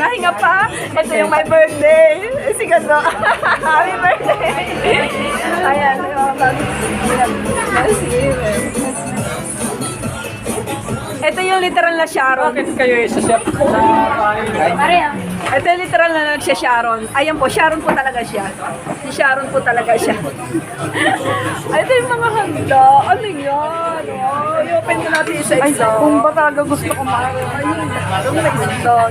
Nahinga pa? Ito yung my birthday. Si Gando. Happy birthday. Ayan. yung mga Ito yung literal na Sharon. Bakit kayo isa chef sa bahay? Ito yung literal na siya Sharon. Ayan po, Sharon po talaga siya. Si Sharon po talaga siya. Ito yung mga handa. Ano yan? Oh, i-open ko natin isa-isa. Kung ba talaga gusto ko maaari. Ayun, yung may gusto.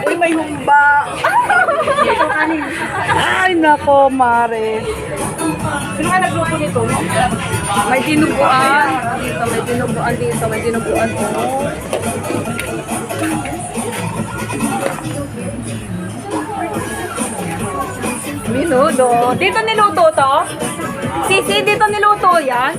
Uy, may humba. Ay, nako, Mare. Sino ka nagluto nito? May dinuguan. Dito, may dinuguan dito. May dinuguan dito. Minudo. Dito niluto to? Sisi, dito niluto yan?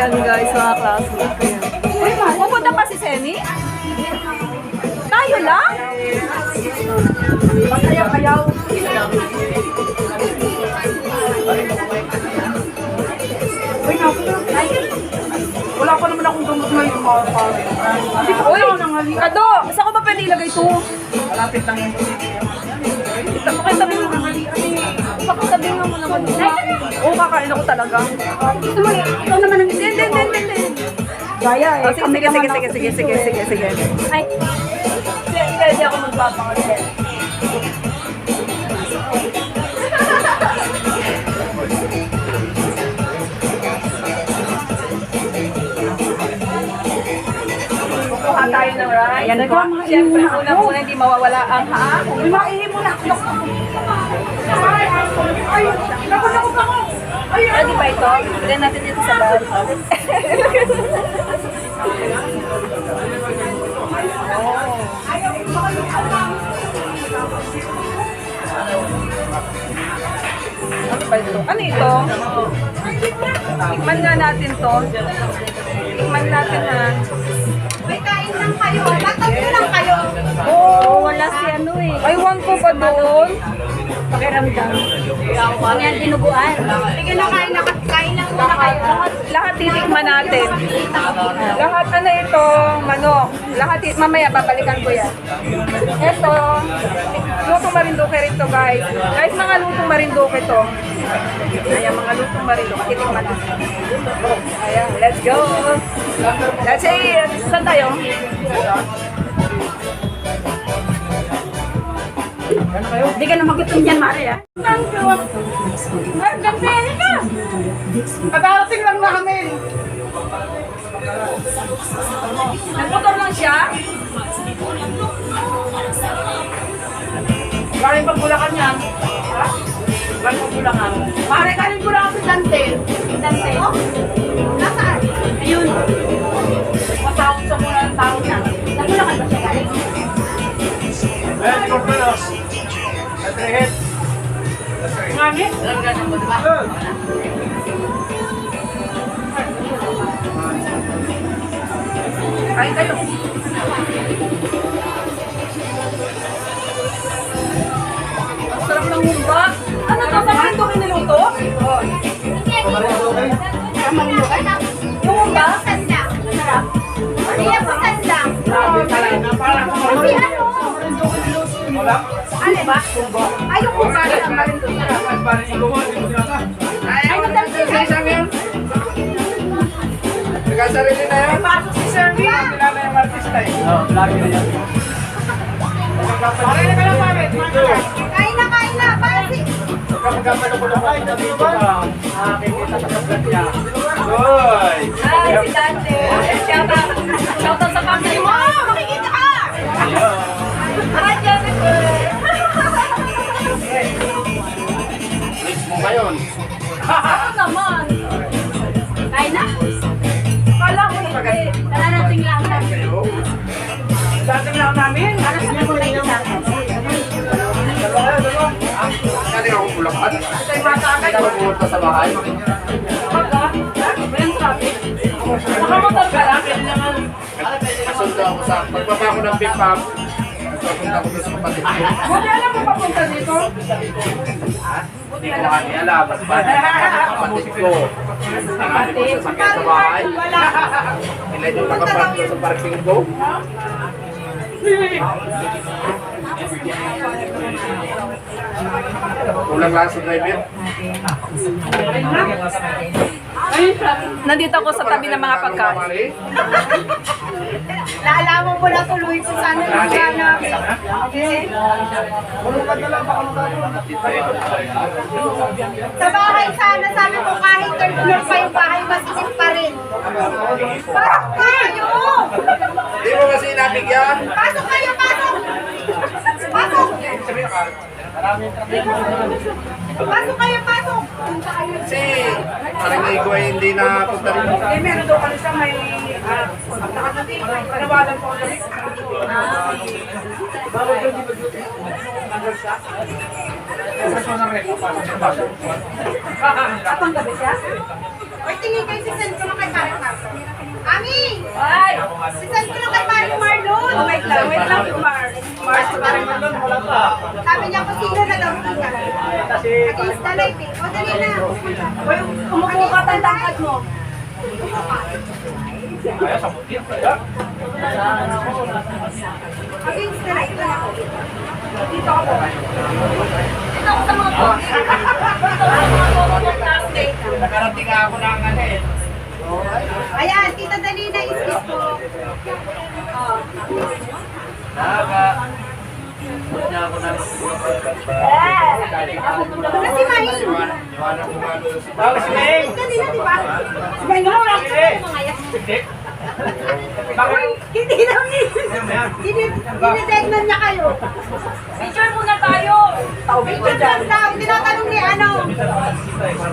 Yan, guys. Mga classmates ko yan. Uy, pupunta pa si Seni? Tayo lang? Pagkayaw-kayaw. Uy. Wala pa naman akong gamot ngayon, Mare. Hindi pa Uy. Kado, saan ko ba pwede ilagay ito? Malapit lang yung Ito, pakitabi mo. Naman. Oo, kakain ako talaga. Ito naman ang hindi, hindi, hindi, hindi. Gaya eh. Ah, sige, sige, sige, sige, sige, sige, sige. Ay, hindi, hindi ako magbabangon. Kukuha tayo ng rice. Ayan po. Siyempre, una muna hindi mawawala ang haang. Kumain mo na. Ayun. Ready ba ito? Then natin dito sa bag. Ano ba ito? Ano ito? Tikman nga natin to. Tikman natin na. May kain lang kayo. Tatapos lang kayo. Oh, wala si ano eh. Ay, one ko pa doon. Pakiramdam. Yan, dinuguan. Sige na kain na. Kain lang muna kayo. Lahat, titikman natin. Lahat ano ito, manok. Lahat, mamaya babalikan ko yan. Ito, lutong marinduque rin to guys. Guys, mga lutong marinduque to. Ayan, mga lutong marinduque. Titikman natin. Ayan, let's go. Let's say, saan tayo? Hindi ka na magutom yan, Mari, ah. ha? Ay, gabi ka! Kadarating lang namin. Nagmotor lang siya. Maraming pagbulakan niya. Ha? Maraming pagbulakan. Mari, kanin ko lang ang pitantel. Pitantel. Mami? Largasan mo, diba? Kain kayo. Sarap ng humba. Ano to? Sa kanto kiniluto? Oo. Kamalimuto kayo? Humba? Sarap. Hindi ako sandang. Grabe talaga. Parang. Ayoko ba sa marindusa? Ano talaga siya? Nagkasarili na yun? Pasok si Sir Vin. Wala na yung artista eh. Oo, vlog na yan. Kain na ka lang, Mami. Kain na, kain na. Pasi. Kapag-kapag ako lang kain na dito ka. Aking kita sa kapag niya. Hoy! Ay, si Dante. Shout out. Shout out sa family mo. Makikita ka! Ayan. Ayan, Jessica. Yun. Ako naman. Kain na? Kala ko na bagay. Nararating lang namin. Dating lang namin. Alas na po kayo sa akin. Galing ako Bulacan. Ito yung agad. Hindi ako pumunta sa bahay. Baga. Walang traffic. Nakamotor ka lang. Nasundo ako sa pagbaba ko ng pick up. Nagpapunta ko sa kapatid ko. Alam mo papunta dito. Hindi ko nga alam. Mas ba? Kapatid ko. Nanganin ko sa sakyan sa bahay. Ilan yung nakapark sa parking ko. Kulang lang sa driver. Nandito ako sa tabi ng mga pagkain. Mari. Laalaman mo na tuloy kung saan na sana. Sa bahay sana, sabi ko kahit third floor pa yung bahay, masisit pa rin. Pasok kayo! Di mo kasi nabigyan. Pasok kayo, pasok! Pasok! Pasok kayo, pasok! Si parang naigo ay hindi na punta rin. Eh, meron daw kami siya may ah, panawalan po kami. Atang gabi siya? Or tingin kayo, sisend ko lang kay Karen Marlon. Ami! Ay! Sisend ko lang kay Karen Marlon! Wait lang, wait lang. Mars, parang Sabi niya kung sino na daw siya. Nag-insta live eh. O, dali na. umupo ka tandangkad mo. Mag-insta live na ako. Dito ako sa mga po. Dito ako sa mga. Nakarating ako ng ano eh. Ayan, Tita Dalina is this po. Naga. Niya ako ng Wala si Mahin. Iwanan ko nga doon sa Tapos, Meng! Dalina, di ba? May nga lang! Mga yan. Hindi lang ni. Dinidegnan niya kayo. Picture muna tayo. Picture lang daw. Tinatanong ni ano,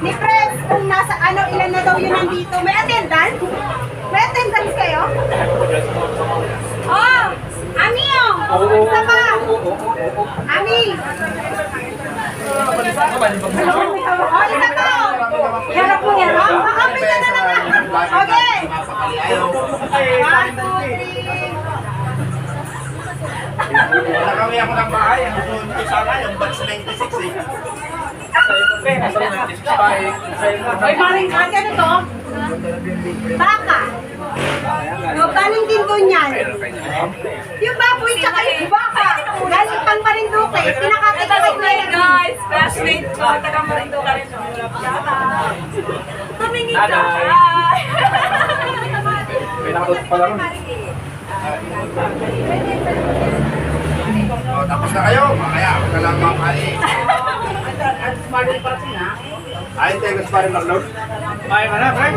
ni Fred kung nasa ano, ilan na daw yun nandito. May attendance? May attendance kayo? Oh! Ami oh! Isa pa! Ami! Oh, isa pa oh! Harap mo yan oh! Makapit na na lang ah. Okay! One, two, three. Nakawin ako ng bahay. Ang doon ko sana yung batch 96 eh. Ay, maring ka, ano to? Baka. No, galing din doon yan. Yung baboy tsaka yung baka. Galing pang Pinakatikaway si na yan. guys. Classmate ko. Taga Marindo ka rin. Tumingin ka. Hi. Oh, tapos na kayo. Kaya ako na lang makain. Ay, tegas pa rin mag-load. Ay, mana, Frank?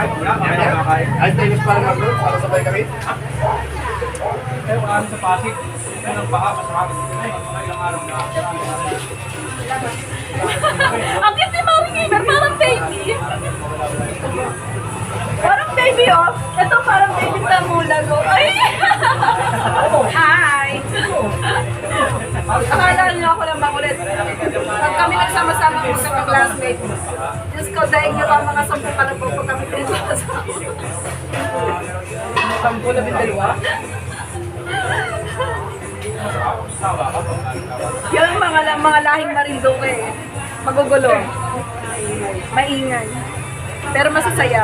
Ay, wala, mamaya na kakain. Ay, tegas pa rin mag-load para sabay kami. Eh, wala kami sa Pasig. Yan ang baha, masarap. Ay, mga ilang araw na. Ang ni Mami Gamer. Parang baby. Ba mga sampung kalabo po kami dito sa Sampo na dalawa? Yung mga, mga lahing marinduque, magugulo. Maingay. Pero masasaya.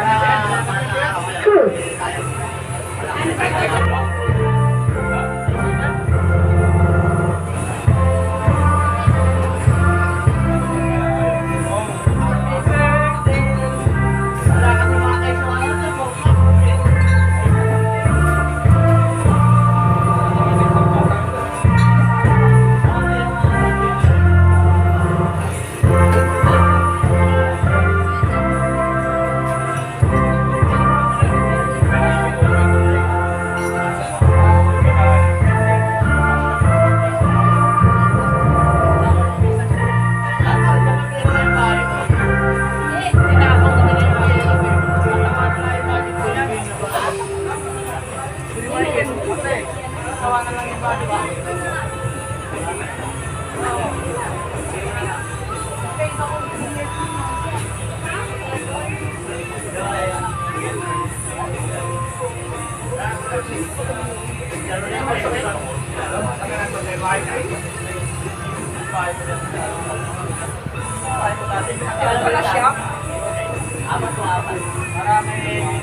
Ito pala shop.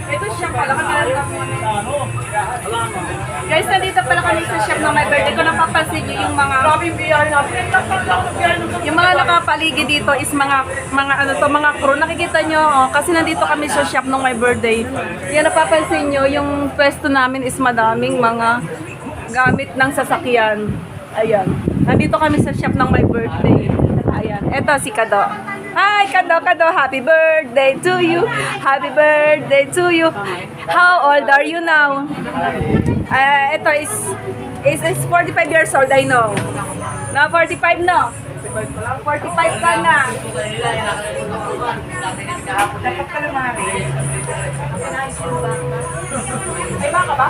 Ito shop pala. Kamalan mo Guys, nandito pala kami sa shop ng my birthday. Kung napapansin niyo yung mga yung mga nakapaligid dito is mga mga ano to, mga crew. Nakikita nyo, oh, kasi nandito kami sa shop ng my birthday. Yan napapansin nyo, yung pwesto namin is madaming mga gamit ng sasakyan. Ayan. Nandito kami sa shop ng my birthday. Ayan. Eto si Kado. Hi, Kado, Kado. Happy birthday to you. Happy birthday to you. How old are you now? Ah, ito is, is, is 45 years old, I know. Na 45 no? 45 ka na. Dapat ka lumari. May baka ba?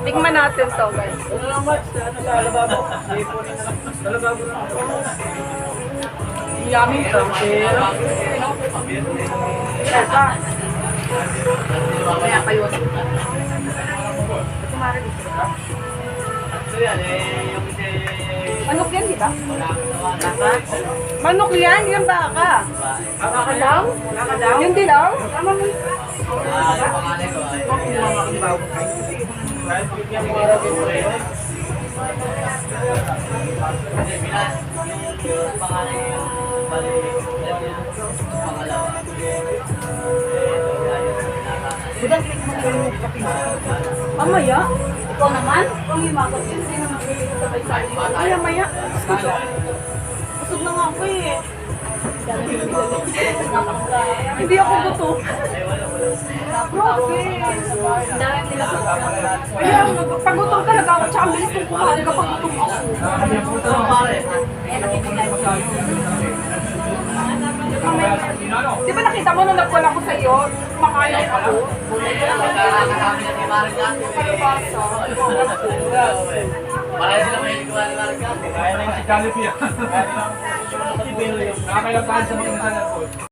Tikman natin to, guys. Yummy. Esa. Mamaya kayo. Manok yan, di ba? Manok yan, yan baka. Nakakadaw? Nakakadaw? Yung dilaw? Mamaya? Ikaw naman? Kung himagot yun, sino magbibigay sa iyo? Maya, maya. Busog na nga ako eh. Hindi ako gusto. Grabe. Kaya, pag-gutom talaga ako, tsaka bilis kong kumain kapag gutom ako. Di ba nakita mo nung nagwala ko sa iyo, kumakain ako? Kalabasa. Kaya na yung si Jollibee. Nakakailangan sa mga minsan